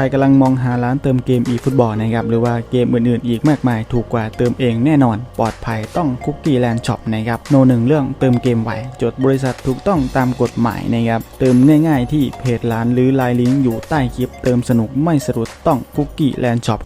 ใครกำลังมองหาร้านเติมเกม eFootball นะครับหรือว่าเกมอื่นๆ อีกมากมายถูกกว่าเติมเองแน่นอน ปลอดภัยต้องคุกกี้แลนด์ช็อปนะครับโนหนึ่งเรื่องเติมเกมไหวจดบริษัทถูกต้องตามกฎหมายนะครับเติมง่ายๆ ที่เพจร้านหรือไลน์ลิงก์อยู่ใต้คลิป เติมสนุกไม่สะดุดต้องคุกกี้แลนด์ช็อป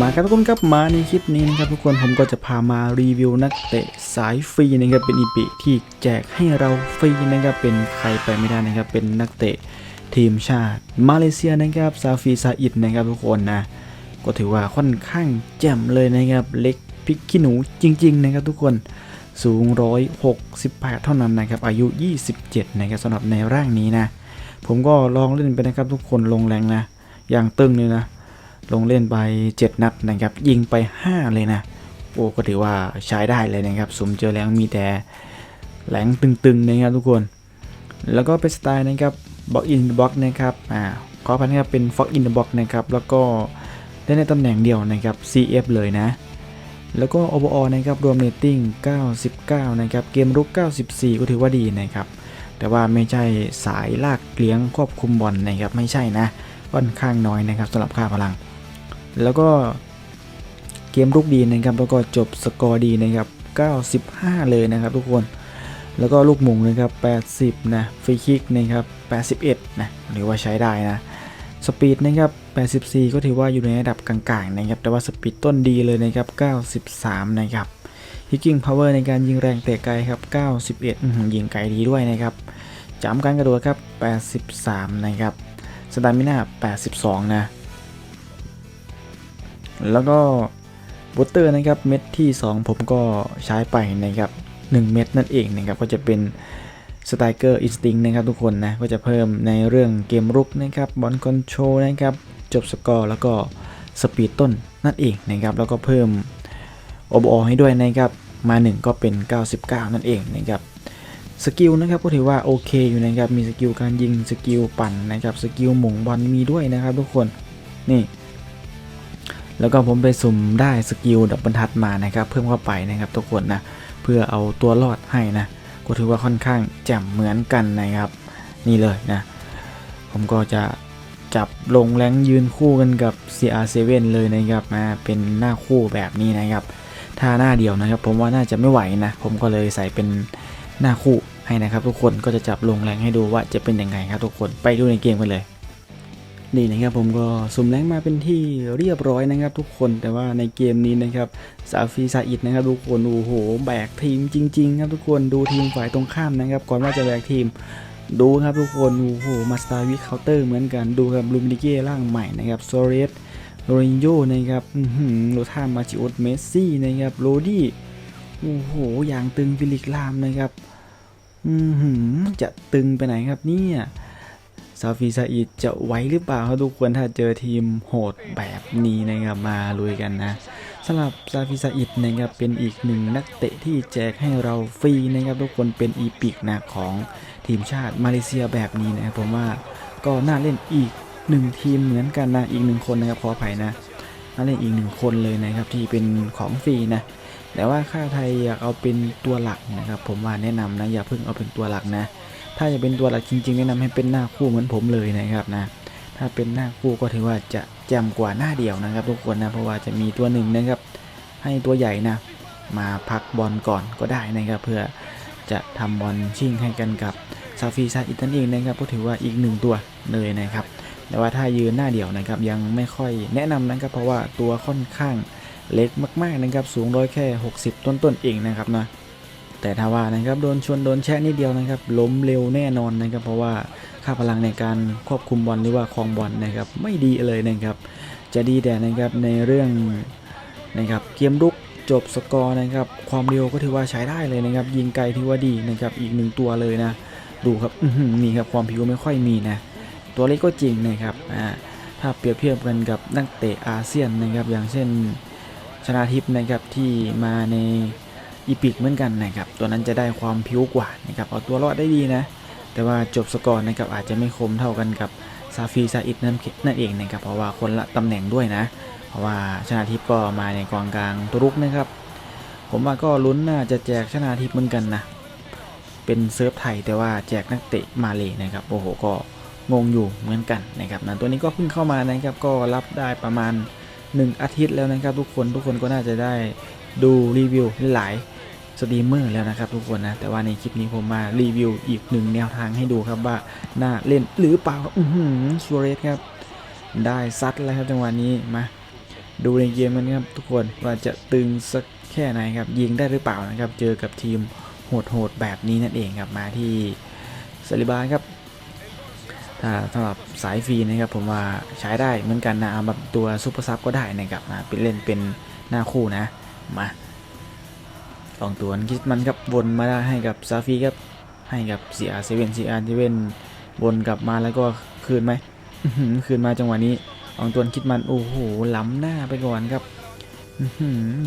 มาครับทุกคนครับมาในคลิปนี้นะครับทุกคนผมก็จะพามารีวิวนักเตะสายฟรีนะครับเป็นอีปีที่แจกให้เราฟรีนะครับเป็นใครไปไม่ได้นะครับเป็นนักเตะ ทีมชาติ มาเลเซียนะครับซาฟีซาอิดนะครับทุกคนนะก็ถือว่าค่อนข้างแจ่มเลยนะครับเล็กพริกขี้หนูจริง ๆ นะครับทุกคนสูง 168 เท่านั้นนะครับ อายุ 27 นะครับสำหรับในร่างนี้นะ ผมก็ลองเล่นไปนะครับทุกคนลงแรงนะ อย่างตึงเลยนะ ลงเล่นไป 7 นัดนะครับ ยิงไป 5 เลยนะ โอ้ก็ถือว่าใช้ได้เลยนะครับ สมเจอแรงมีแต่แรงตึงๆนะครับทุกคน แล้วก็เป็นสไตล์นะครับ บล็อกอินบล็อกนะครับอ่าขอพันนะครับเป็นฟ็อกอินบล็อกนะครับแล้วก็ได้ในตำแหน่งเดียวนะครับ CF เลยนะ แล้วก็ overall นะครับรวมเรตติ้ง99 นะครับ เกมรุก 94 ก็ถือว่าดีนะครับ แต่ว่าไม่ใช่สายลากเลี้ยงควบคุมบอลนะครับ ไม่ใช่นะค่อนข้างน้อยนะครับสำหรับค่าพลัง แล้วก็เกมรุกดีนะครับ แล้วก็จบสกอร์ดีนะครับ 95 เลยนะครับทุกคน แล้วก็ลูกมุงนะครับ 80 นะฟรีคิกนะครับ 81 นะหรือว่าใช้ได้นะ สปีดนะครับ 84 ก็ถือว่าอยู่ในระดับกลางๆนะครับ แต่ว่าสปีดต้นดีเลยนะครับ 93 นะครับฮิกกิ้งพาวเวอร์ในการยิงแรงเตะไกลครับ 91อื้อหือยิงไกลดีด้วยนะครับจำการกระโดดครับ 83 นะครับสตามิน่า 82 นะ แล้วก็บูตเตอร์นะครับเม็ดที่ 2 ผมก็ใช้ไปนะครับ 1 เม็ดนั่นเองนะครับก็จะเป็นสไตรเกอร์อินสติ้งนะครับทุกคนนะก็จะเพิ่มในเรื่องเกมรุกนะครับบอลคอนโทรลนะครับจบสกอร์แล้วก็สปีดต้นนั่นเองนะครับแล้วก็เพิ่ม o b o ให้ด้วยนะครับมา 1 ก็เป็น 99 นั่นเองนะครับสกิลนะครับก็ถือว่าโอเคอยู่นะครับมีสกิลการยิงสกิลปั่นนะครับสกิลหม่งบอลมีด้วยนะครับทุกคนนี่แล้วก็ผมไปสุ่มได้สกิลดับบรรทัดมานะครับ เพิ่มเข้าไปนะครับทุกคนนะ เพื่อเอาตัวรอดให้นะก็ถือว่าค่อนข้างแจ่มเหมือนกันนะครับ นี่เลยนะ ผมก็จะจับลงแรงยืนคู่กันกับ CR7 เลยนะครับนะเป็นหน้าคู่แบบนี้นะครับถ้าหน้าเดียวนะครับ ผมว่าน่าจะไม่ไหวนะ ผมก็เลยใส่เป็นหน้าคู่ให้นะครับ ทุกคนก็จะจับลงแรงให้ดูว่าจะเป็นยังไงครับทุกคนไปดูในเกมกันเลย นี่นะครับผมก็สุ่มแรงมาเป็นที่เรียบร้อยนะครับทุกคนแต่ว่าในเกมนี้นะครับซาฟีซาอิดนะครับทุกคนโอ้โหแบกทีมจริงๆครับทุกคนดูทีมฝ่ายตรงข้ามนะครับ ก่อนว่าจะแบกทีมดูครับทุกคนโอ้โหมาสตาร์วิเคาน์เตอร์เหมือนกันดูครับลูมินิเก้ร่างใหม่นะครับโซเรสโรนิโยนะครับอือหือโรธามาจิโอสเมสซี่นะครับโรดี้โอ้โหอย่างตึงฟิลิกลามนะครับอือหือจะตึงไปไหนครับเนี่ย ซาฟีซาอิดจะไหวหรือเปล่าครับทุกคนถ้าเจอทีมโหดแบบนี้นะครับมาลุยกันนะสำหรับซาฟิซาอิดนะครับเป็นอีกหนึ่งนักเตะที่แจกให้เราฟรีนะครับทุกคนเป็นอีพิกนะของทีมชาติมาเลเซียแบบนี้นะครับผมว่าก็น่าเล่นอีกหนึ่งทีมเหมือนกันนะอีกหนึ่งคนนะครับขออภัยนะน่าเล่นอีกหนึ่งคนเลยนะครับที่เป็นของฟรีนะแต่ว่าค่าไทยอยากเอาเป็นตัวหลักนะครับผมว่าแนะนำนะอย่าเพิ่งเอาเป็นตัวหลักนะ ถ้าจะเป็นตัวหลักจริง ๆ แนะนำให้เป็นหน้าคู่เหมือนผมเลยนะครับนะ ถ้าเป็นหน้าคู่ก็ถือว่าจะแจ่มกว่าหน้าเดียวนะครับ ทุกคนนะ เพราะว่าจะมีตัวหนึ่งนะครับ ให้ตัวใหญ่นะ มาพักบอลก่อนก็ได้นะครับ เพื่อจะทำบอลชิ่งให้กันกับซาฟีซาอิตันเองนะครับ ก็ถือว่าอีกหนึ่งตัวเลยนะครับ แต่ว่าถ้ายืนหน้าเดี่ยวนะครับ ยังไม่ค่อยแนะนำนะครับ เพราะว่าตัวค่อนข้างเล็กมากๆนะครับ สูงร้อยแค่ 60 ต้นๆเองนะครับนะ แต่ถ้าว่านะครับโดนชนโดนแช่นิดเดียวนะครับ ล้มเร็วแน่นอนนะครับ เพราะว่าค่าพลังในการควบคุมบอลหรือว่าครองบอลนะครับ ไม่ดีเลยนะครับ จะดีแต่นะครับในเรื่องนะครับเกมรุกจบสกอร์นะครับ ความเร็วก็ถือว่าใช้ได้เลยนะครับ ยิงไกลถือว่าดีนะครับอีกหนึ่งตัวเลยนะ ดูครับนี่ครับความผิวไม่ค่อยมีนะ ตัวเล็กก็จริงนะครับอ่าถ้าเปรียบเทียบกันกับนักเตะอาเซียนนะครับ อย่างเช่นชนาทิพย์นะครับที่มาใน อีพิกเหมือนกันนะครับ ตัวนั้นจะได้ความผิวกว่านะครับเอาตัวรอดได้ดีนะ แต่ว่าจบสกอร์นะครับอาจจะไม่คมเท่ากันกับซาฟีซาอิดนั่นนั่นเองนะครับเพราะว่าคนละตำแหน่งด้วยนะ เพราะว่าชนาทิพย์ก็มาในกองกลางตัวรุกนะครับ ผมว่าก็ลุ้นน่าจะแจกชนาทิพย์เหมือนกันนะเป็นเซิร์ฟไทยแต่ว่าแจกนักเตะมาเลยนะครับโอ้โหก็งงอยู่เหมือนกันนะครับนะตัวนี้ก็เพิ่งเข้ามานะครับก็รับได้ประมาณ 1 อาทิตย์แล้วนะครับ ทุกคนทุกคนก็น่าจะได้ดูรีวิวหลาย สตรีมเมอร์แล้วนะครับทุกคนนะ แต่ว่าในคลิปนี้ผมมารีวิวอีกหนึ่งแนวทางให้ดูครับว่า น่าเล่นหรือเปล่าอือหือชัวเรสครับ ได้ซัดแล้วครับจังหวะนี้มาดูในเกมกันครับทุกคนว่าจะตึงสักแค่ไหนครับ ยิงได้หรือเปล่านะครับ เจอกับทีมโหดๆแบบนี้นั่นเองครับมาที่ซาลิบาครับถ้าสำหรับสายฟรีนะครับผมว่าใช้ได้เหมือนกันนะเอาแบบตัวซุปเปอร์ซับก็ได้นะครับมาเป็นเล่นเป็นหน้าคู่นะมา องตัวนคิดมันครับวนมาได้ให้กับซาฟีครับให้กับเสียเซเว่นซีอาร์เซเว่นวนกลับมาแล้วก็คืนไหมคืนมาจังหวะนี้องตัวคิดมันโอ้โหล้ำหน้าไปก่อนครับ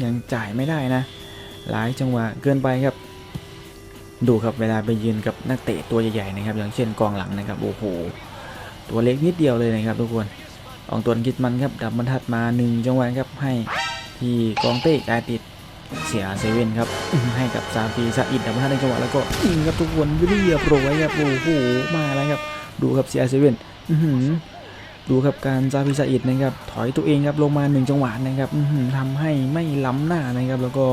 ยังจ่ายไม่ได้นะ หลายจังหวะเกินไปครับ ดูครับเวลาไปยืนกับนักเตะตัวใหญ่ๆนะครับอย่างเช่นกองหลังนะครับโอ้โหตัวเล็กนิดเดียวเลยนะครับทุกคนอองตัวคิดมันครับดับบรรทัดมาหนึ่งจังหวะครับให้ที่กองเตะจ่ายติด เสียเซเว่นครับอื้อหือให้กับซาฟีซาอิดดับบรรทัดในจังหวะแล้วก็ยิงครับทุกคนเรียบร้อยครับโอ้โหมาแล้วครับ ดูครับเสียเซเว่นอื้อหือดูครับการซาฟีซาอิดนะครับถอยตัวเองครับลงมาหนึ่งจังหวะนะครับอื้อหือทำให้ไม่ล้ำหน้านะครับ แล้วก็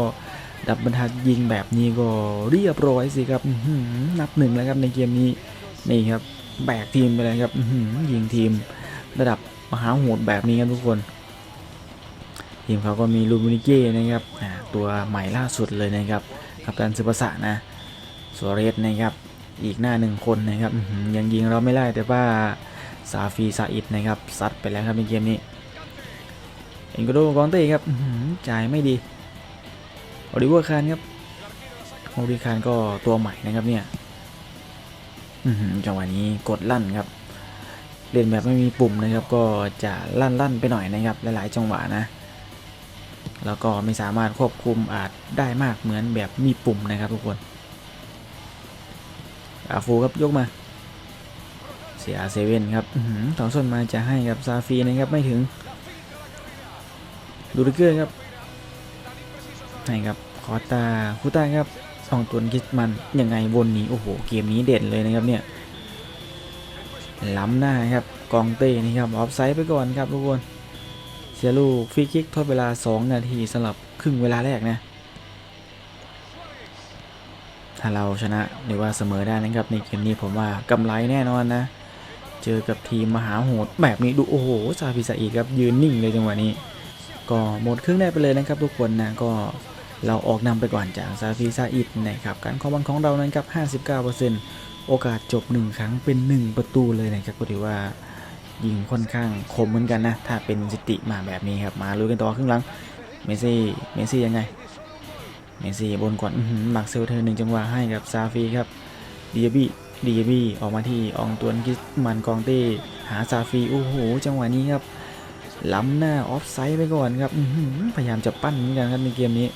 ดับบรรทัดยิงแบบนี้ก็เรียบร้อยสิครับอื้อหือนับหนึ่งแล้วครับในเกมนี้นี่ครับแบกทีมไปเลยครับอื้อหือยิงทีมระดับมหาโหดแบบนี้ครับทุกคน ทีมเขาก็มีลูมินิเก้นะครับตัวใหม่ล่าสุดเลยนะครับกับการซึบสะนะสวเรสนะครับอีกหน้าหนึ่งคนนะครับยังยิงเราไม่ได้แต่ว่าซาฟีซาอิดนะครับซัดไปแล้วครับในเกมนี้เอ็นโกโดกองเต้ครับจ่ายไม่ดีโอลิเวอร์คานครับโอลิเวอร์คานก็ตัวใหม่นะครับเนี่ยจังหวะนี้กดลั่นครับเล่นแบบไม่มีปุ่มนะครับก็จะลั่นลั่นไปหน่อยนะครับหลายๆ จังหวะนะ แล้วก็ไม่สามารถควบคุมอาจได้มากเหมือนแบบมีปุ่มนะครับทุกคนอาฟูครับยกมา เสียเซเว่นครับอื้อหือถอนส้นมาจะให้กับซาฟีนะครับไม่ถึงดูริเกอร์ครับให้ครับคอตาคูต้าครับอองตวนคิดมันยังไงวนหนี้โอ้โหเกมนี้เด่นเลยนะครับเนี่ยล้ำหน้าครับกองเต้นี่ครับออฟไซด์ไปก่อนครับทุกคน สียลูกฟรีคิกทดเวลา 2 นาทีสำหรับครึ่งเวลาแรกนะ ถ้าเราชนะหรือว่าเสมอได้นะครับในเกมนี้ผมว่ากำไรแน่นอนนะ เจอกับทีมมหาโหดแบบนี้ดูโอ้โหซาฟิซาอีครับยืนนิ่งเลยจังหวะนี้ ก็หมดครึ่งได้ไปเลยนะครับทุกคนนะก็เราออกนำไปก่อนจากซาฟีซาอิดนะครับการคอมบอลของเรานั้นครับ 59%โอกาสจบ 1 ครั้งเป็น 1 ประตูเลยนะครับก็ถือว่า ยิงค่อนข้างคมเหมือนกันนะ ถ้าเป็นสถิติมาแบบนี้ครับ มาลุยกันต่อครึ่งหลัง เมสซี่ เมสซี่ยังไง เมสซี่บนก่อนหมักเซลเทอร์หนึ่งจังหวะให้กับซาฟีครับดีเบี้ดีบี้ออกมาที่อองตวนกิสมันกองเต้หาซาฟีโอ้โหจังหวะนี้ครับล้ำหน้าออฟไซด์ไปก่อนครับพยายามจะปั้นเหมือนกันครับในเกมนี้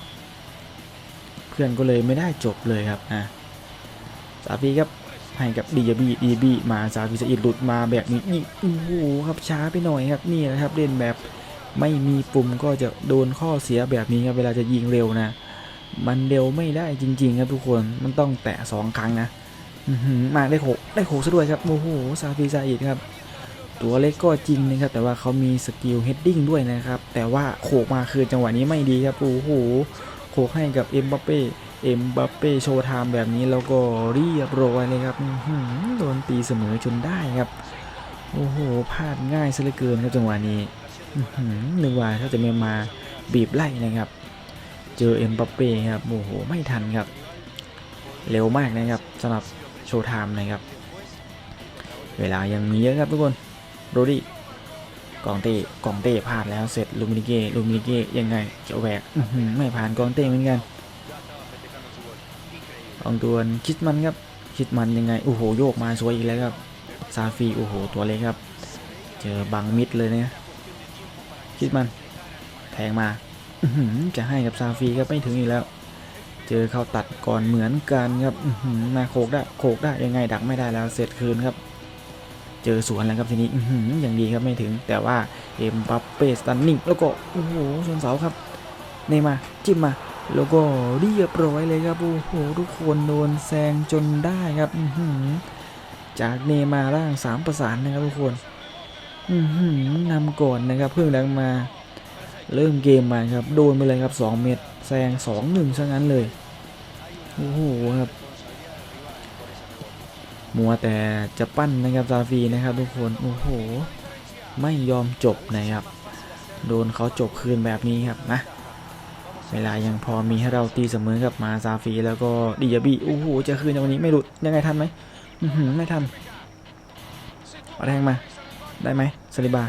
เพื่อนก็เลยไม่ได้จบเลยครับอะซาฟีครับ ให้กับดีบีดีบีมาซาฟีสอิดหลุดมาแบบนี้นี่โอ้โหครับช้าไปหน่อยครับนี่นะครับเล่นแบบไม่มีปุ่มก็จะโดนข้อเสียแบบนี้ครับเวลาจะยิงเร็วนะ มันเร็วไม่ได้จริง ๆ ครับทุกคนมันต้องแตะสองครั้งนะมาได้หกได้หกซะด้วยครับโอ้โหซาฟีซาอิดครับตัวเล็กก็จริงนะครับแต่ว่าเขามีสกิลเฮดดิ้งด้วยนะครับ แต่ว่าโขกมาคือจังหวะนี้ไม่ดีครับโอ้โหโขกให้กับเอ็มบัปเป้ เอ็มบัปเป้โชว์ไทม์แบบนี้แล้วก็เรียบร้อยเลยครับโดนตีเสมอจนได้ครับ โอ้โหพลาดง่ายซะเหลือเกินครับจังหวะนี้หนึกว่าถ้าจะไม่มาบีบไล่นะครับ เจอเอ็มบัปเป้ครับโอ้โหไม่ทันครับ เร็วมากนะครับสำหรับโชว์ไทม์นะครับ เวลายังมีเยอะครับทุกคนโรดี้กองเต้กองเต้พลาดแล้วเสร็จลูมินิเก้ลูมินิเก้ยังไงจะแหวกไม่ผ่านกองเต้เหมือนกัน กองตัวนคิดมันครับคิดมันยังไงโอ้โหโยกมาสวยอีกแล้วครับซาฟีโอ้โหตัวเล็กครับ เจอบังมิดเลยเนะคิดมันแทงมาจะให้กับซาฟีครับไม่ถึงอีกแล้ว เจอเข้าตัดก่อนเหมือนกันครับมาโขกได้โขกได้ยังไงดักไม่ได้แล้วเสร็จคืนครับ เจอสวนแล้วครับทีนี้อย่างดีครับไม่ถึง แต่ว่าเอ็มบัปเป้สตันนิ่งแล้วก็โอ้โหชนเสาครับเนมาจิ้มมา แล้วก็เรียบร้อยเลยครับ โอ้โห ทุกคนโดนแซงจนได้ครับอืจากเนมาร่างสามประสานนะครับทุกคนอือหือนำก่อนนะครับ เพิ่งดังมา เริ่มเกมมาครับ โดนไปเลยครับ2เม็ดแซง2 1ซะงั้นเลย โอ้โหครับ มัวแต่จะปั้นนะครับซาฟีนะครับทุกคน โอ้โห ไม่ยอมจบนะครับ โดนเขาจบคืนแบบนี้ครับนะ เวลายังพอมีให้เราตีเสมอกับมาซาฟีแล้วก็ดิยาบีโอ้โหจะคืนในวันนี้ไม่หลุดยังไงทันไหมไม่ทันเอาแทงมา ได้ไหมสลิบา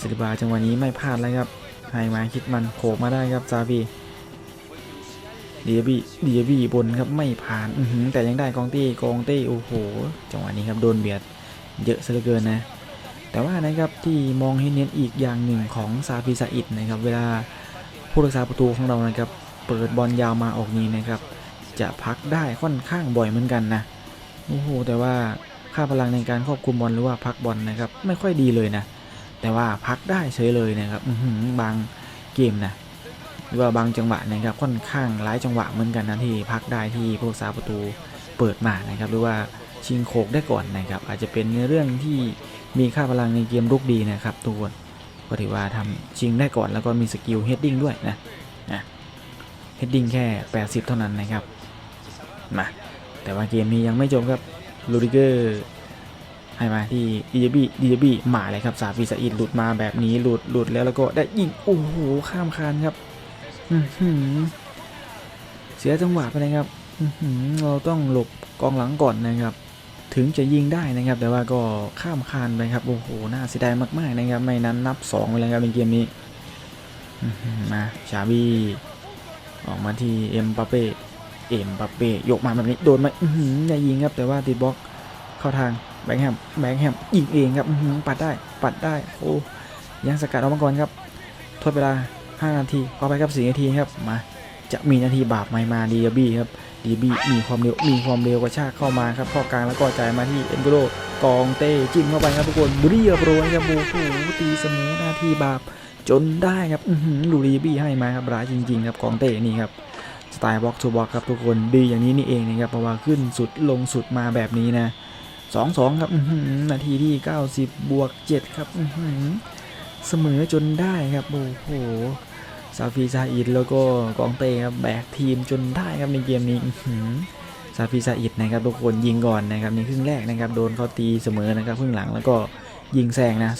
สลิบาจังหวะนี้ไม่พลาดเลยครับให้มาคิดมันโขกมาได้ครับซาฟีดิยาบีดิยาบีบนครับไม่ผ่านออืแต่ยังได้กองตี้กองตี้โอ้โหจังหวะนี้ครับโดนเบียดเยอะซะเหลือเกินนะ แต่ว่านะครับที่มองเห็นเน้นอีกอย่างหนึ่งของซาฟีซาอิดนะครับเวลา ผู้รักษาประตูของเรานะครับ เปิดบอลยาวมาออกนี้นะครับ จะพักได้ค่อนข้างบ่อยเหมือนกันนะโอ้โหแต่ว่าค่าพลังในการควบคุมบอลหรือว่าพักบอลนะครับ ไม่ค่อยดีเลยนะ แต่ว่าพักได้เฉยเลยนะครับบางเกมนะหรือว่าบางจังหวะนะครับค่อนข้างหลายจังหวะเหมือนกันนะที่พักได้ที่ผู้รักษาประตูเปิดมานะครับ หรือว่าชิงโคกได้ก่อนนะครับ อาจจะเป็นในเรื่องที่มีค่าพลังในเกมรุกดีนะครับทุกคน ก็ถือว่าทำชิงได้ก่อนแล้วก็มีสกิลเฮดดิ้งด้วยนะนะเฮดดิ้งแค่ 80 เท่านั้นนะครับมาแต่ว่าเกมนี้ยังไม่จบครับลูดิเกอร์ให้มาที่ดีเจบีดีเจบีหมาเลยครับสาฟีสอิดหลุดมาแบบนี้หลุดหลุดแล้วแล้วก็ได้ยิงโอ้โหข้ามคานครับเสียจังหวะไปเลยครับเราต้องหลบกองหลังก่อนนะครับ ถึงจะยิงได้นะครับ แต่ว่าก็ข้ามคานไปครับ โอ้โห น่าเสียดายมากๆนะครับ ไม่นั้นนับ2ไปเลยครับในเกมนี้ มาชาบีออกมาที่เอ็มปาเป้ เอ็มปาเป้ยกมาแบบนี้โดนไหมอื้อหือได้ยิงครับ แต่ว่าติดบล็อกเข้าทางแบงแฮม แบงแฮมยิงเองครับอื้อหือปัดได้ ปัดได้ โอ้ยังสกัดออกมาก่อนครับทดเวลา 5 นาทีขอไปครับ4นาทีครับ มา จะมีนาทีบาปไหมมาดีอาบี้ครับ ดีบีมีความเร็วมีความเร็วกระชากเข้ามาครับข้ากลางแล้วก็จ่ายมาที่เอ็นโกโรกองเต้จิ้มเข้าไปครับทุกคนเรียบร้อยครับโอ้โหตีเสมอหน้าที่บาปจนได้ครับดูดีบีให้มาครับร้ายจริงๆครับกองเต้นี่ครับสไตล์บล็อกทูบล็อกครับทุกคนดีอย่างนี้นี่เองนะครับเพราะว่าขึ้นสุดลงสุดมาแบบนี้นะสองสองครับนาทีที่ 90 บวก 7 ครับเสมอจนได้ครับโอ้โห ซาฟีซาอิดแล้วก็กองเต้ครับแบกทีมจนได้ครับในเกมนี้ซาฟีซาอิดนะครับทุกคนยิงก่อนนะครับในครึ่งแรกนะครับโดนเขาตีเสมอนะครับครึ่งหลังแล้วก็ยิงแซงนะ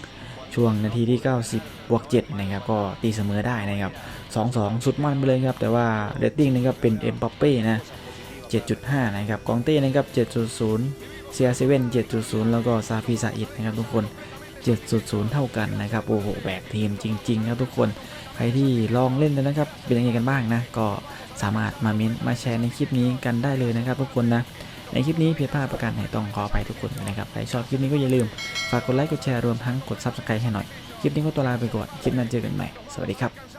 2-1ช่วงนาทีที่ 90บวก7นะครับก็ตีเสมอได้นะครับ 2-2 สุดมันไปเลยครับ แต่ว่าเรตติ้งนะครับเป็นเอ็มบัปเป้นะ 7.5 นะครับ กองเต้นะครับ 7.0 เซียเซเว่น7.0 แล้วก็ซาฟีซาอิดนะครับทุกคน 7.0 เท่ากันนะครับ โอ้โห แบกทีมจริง ๆ ครับทุกคน ใครที่ลองเล่นแล้วนะครับ เป็นยังไงกันบ้างนะ ก็สามารถมาเม้นมาแชร์ในคลิปนี้กันได้เลยนะครับทุกคนนะ ในคลิปนี้เพียรพลาดประการไหนต้องขออภัยทุกคนนะครับ ใครชอบคลิปนี้ก็อย่าลืม ฝากกดไลค์ กดแชร์ รวมทั้งกดซับสไครต์ให้หน่อย คลิปนี้ก็ตัวลาไปก่อน คลิปหนั้นเจอกันใหม่ สวัสดีครับ